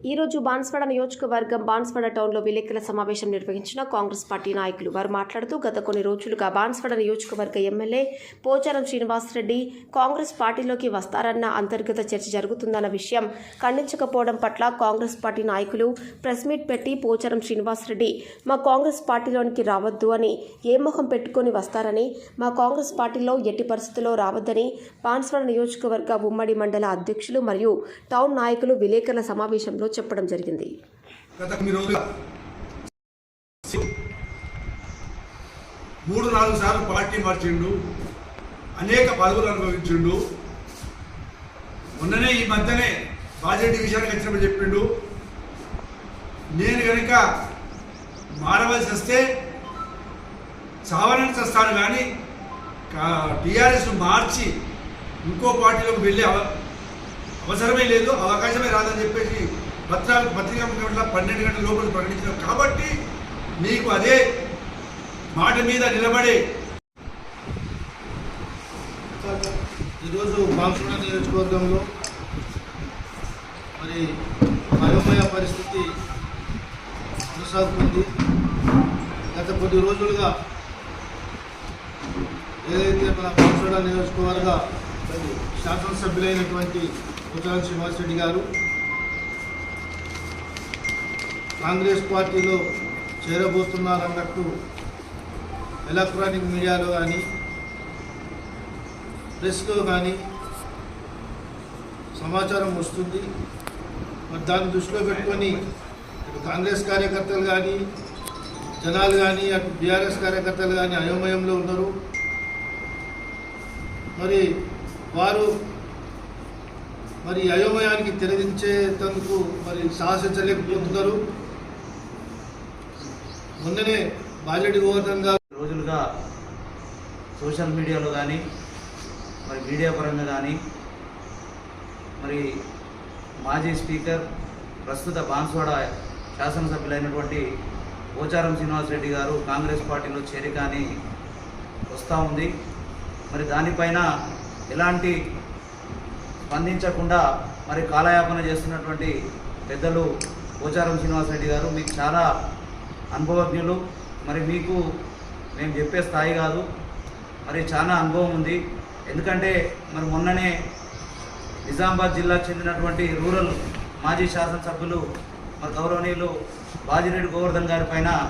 ఈరోజు బాన్స్వాడ నియోజకవర్గం బాన్స్వాడ టౌన్లో విలేకరుల సమావేశం నిర్వహించిన కాంగ్రెస్ పార్టీ నాయకులు వారు మాట్లాడుతూ గత కొన్ని రోజులుగా బాన్స్వాడ నియోజకవర్గ ఎమ్మెల్యే పోచారం శ్రీనివాసరెడ్డి కాంగ్రెస్ పార్టీలోకి వస్తారన్న అంతర్గత చర్చ జరుగుతుందన్న విషయం ఖండించకపోవడం పట్ల కాంగ్రెస్ పార్టీ నాయకులు ప్రెస్ మీట్ పెట్టి పోచారం శ్రీనివాసరెడ్డి మా కాంగ్రెస్ పార్టీలోనికి రావద్దు అని ఏ మొహం పెట్టుకొని వస్తారని మా కాంగ్రెస్ పార్టీలో ఎట్టి పరిస్థితుల్లో రావద్దని బాన్స్వాడ నియోజకవర్గ ఉమ్మడి మండల అధ్యక్షులు మరియు టౌన్ నాయకులు విలేకరుల సమావేశంలో చెప్పడం జరిగింది. గత మూడు నాలుగు సార్లు పార్టీ మార్చిండు. అనేక పదవులు అనుభవించిండు. మొన్ననే ఈ మధ్యనే బాధ్యత విషయానికి వచ్చినప్పుడు చెప్పిండు. నేను కనుక మారవలసి వస్తే చావనని వస్తాను కానీ టీఆర్ఎస్ మార్చి ఇంకో పార్టీలోకి వెళ్ళే అవసరమే లేదు అవకాశమే రాదని చెప్పేసి పత్రాలు పత్రికా గంటల పన్నెండు గంటల లోపల ప్రకటించారు. కాబట్టి మీకు అదే మాట మీద నిలబడి ఈరోజు బాంసుడ నియోజకవర్గంలో మరి అయోమయ పరిస్థితి కొనసాగుతుంది. గత కొద్ది రోజులుగా ఏదైతే మన బాంసుడ నియోజకవర్గ శాసనసభ్యులైనటువంటి ఉత్తరం శ్రీనివాసరెడ్డి గారు కాంగ్రెస్ పార్టీలో చేరబోతున్నారన్నట్టు ఎలక్ట్రానిక్ మీడియాలో కానీ ప్రెస్లో కానీ సమాచారం వస్తుంది. మరి దాన్ని దృష్టిలో పెట్టుకొని కాంగ్రెస్ కార్యకర్తలు కానీ జనాలు కానీ అటు బీఆర్ఎస్ కార్యకర్తలు కానీ అయోమయంలో ఉన్నారు మరి వారు మరి అయోమయానికి తెరదించేందుకు మరి సాహసించలేకపోతున్నారు మొన్ననే బాలెడ్డి గోవర్ధన్ గారు రోజులుగా సోషల్ మీడియాలో కానీ మరి మీడియా పరంగా కానీ మరి మాజీ స్పీకర్ ప్రస్తుత బాన్స్వాడ శాసనసభ్యులైనటువంటి పోచారం శ్రీనివాసరెడ్డి గారు కాంగ్రెస్ పార్టీలో చేరిక అని వస్తూ ఉంది. మరి దానిపైన ఎలాంటి స్పందించకుండా మరి కాలయాపన చేస్తున్నటువంటి పెద్దలు పోచారం శ్రీనివాసరెడ్డి గారు మీకు చాలా అనుభవజ్ఞులు. మరి మీకు మేము చెప్పే స్థాయి కాదు. మరి చాలా అనుభవం ఉంది. ఎందుకంటే మరి మొన్ననే నిజామాబాద్ జిల్లాకు చెందినటువంటి రూరల్ మాజీ శాసనసభ్యులు మరి గౌరవనీయులు బాజిరెడ్డి గోవర్ధన్ గారి పైన